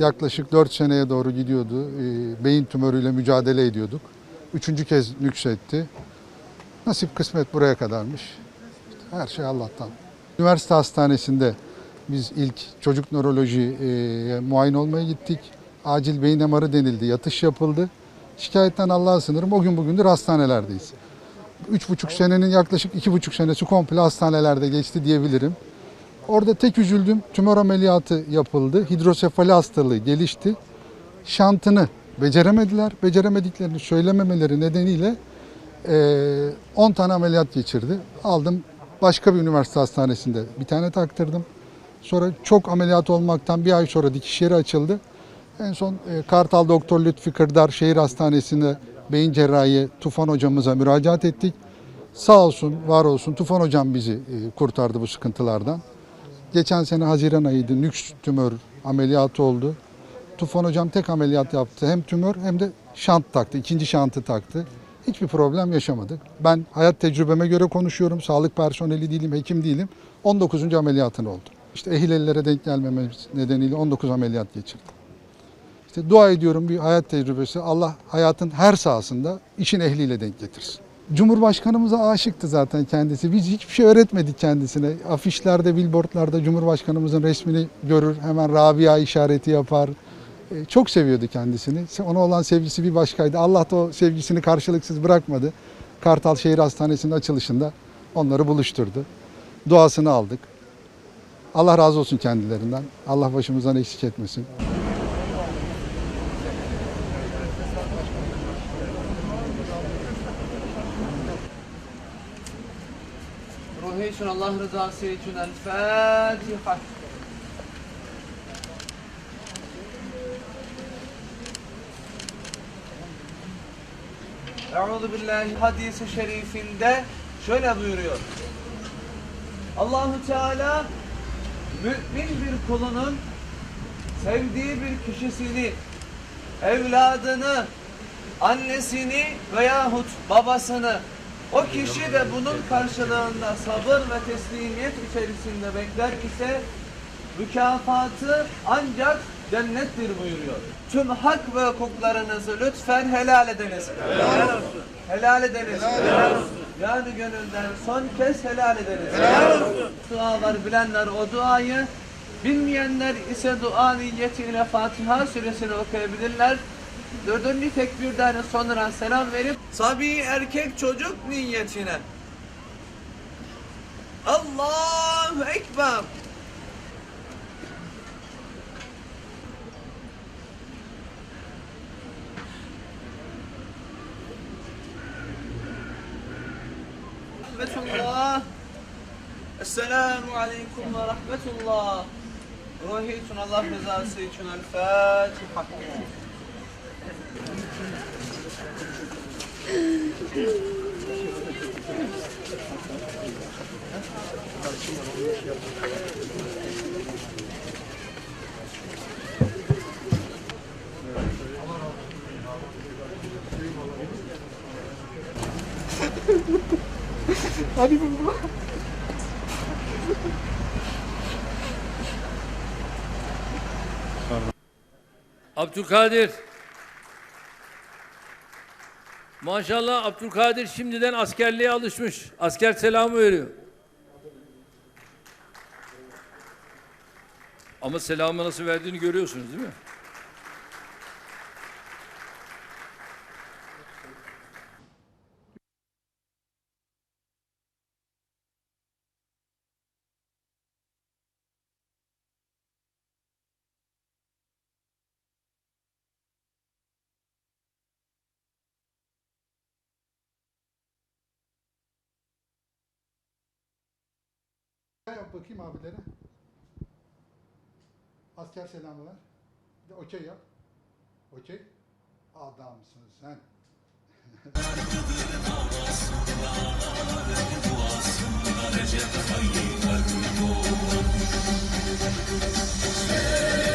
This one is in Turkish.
Yaklaşık 4 seneye doğru gidiyordu. Ee, Beyin tümörüyle mücadele ediyorduk. Üçüncü kez nüksetti. Nasip kısmet buraya kadarmış. Her şey Allah'tan. Üniversite hastanesinde biz ilk çocuk nörolojiye muayene olmaya gittik. Acil beyin MR'ı denildi, yatış yapıldı. Şikayetten Allah'a sınırım. O gün bugündür hastanelerdeyiz. Üç buçuk senenin yaklaşık iki buçuk senesi komple hastanelerde geçti diyebilirim. Orada tek üzüldüm. Tümör ameliyatı yapıldı. Hidrosefali hastalığı gelişti. Şantını beceremediler. Beceremediklerini söylememeleri nedeniyle eee, 10 tane ameliyat geçirdi. Aldım başka bir üniversite hastanesinde bir tane taktırdım. Sonra çok ameliyat olmaktan bir ay sonra dikiş yeri açıldı. En son e, Kartal Doktor Lütfi Kırdar Şehir Hastanesi'nde beyin cerrahi Tufan hocamıza müracaat ettik. Sağ olsun, var olsun Tufan hocam bizi e, kurtardı bu sıkıntılardan. Geçen sene Haziran ayıydı. Nüks tümör ameliyatı oldu. Tufan hocam tek ameliyat yaptı. Hem tümör hem de şant taktı. ikinci şantı taktı. Hiçbir problem yaşamadık. Ben hayat tecrübeme göre konuşuyorum. Sağlık personeli değilim, hekim değilim. 19. ameliyatın oldu. İşte ehil ellere denk gelmememiz nedeniyle 19 ameliyat geçirdim. İşte dua ediyorum bir hayat tecrübesi. Allah hayatın her sahasında işin ehliyle denk getirsin. Cumhurbaşkanımıza aşıktı zaten kendisi. Biz hiçbir şey öğretmedik kendisine. Afişlerde, billboardlarda Cumhurbaşkanımızın resmini görür. Hemen Rabia işareti yapar. E, Çok seviyordu kendisini. Ona olan sevgisi bir başkaydı. Allah da o sevgisini karşılıksız bırakmadı. Kartal Şehir Hastanesi'nin açılışında onları buluşturdu. Duasını aldık. Allah razı olsun kendilerinden. Allah başımızdan eksik etmesin. Ruhu için Allah rızası için El Fatiha. Euzu billahi hadisi şerifinde şöyle buyuruyor. Allahu Teala mümin bir kulunun sevdiği bir kişisini, evladını, annesini veyahut babasını o kişi de bunun karşılığında sabır ve teslimiyet içerisinde bekler ise mükafatı ancak cennettir buyuruyor. Tüm hak ve hukuklarınızı lütfen helal ediniz. Helal olsun. Helal ediniz. Helal olsun. Yani gönülden son kez helal ediniz. Helal olsun. Dualar bilenler o duayı, bilmeyenler ise dua niyetiyle Fatiha suresini okuyabilirler. Dördüncü tekbirden sonra selam verip sabi erkek çocuk niyetine. Allahu Ekber. Rahmetullah. Esselamu Aleyküm ve Rahmetullah. Ruhi için Allah rızası için El Fatiha Abdülkadir. Maşallah Abdülkadir şimdiden askerliğe alışmış. Asker selamı veriyor. Ama selamı nasıl verdiğini görüyorsunuz değil mi? Yap bakayım abilere. Asker selamı ver. Bir de okey yap. Okey. Adamsın sen. Recep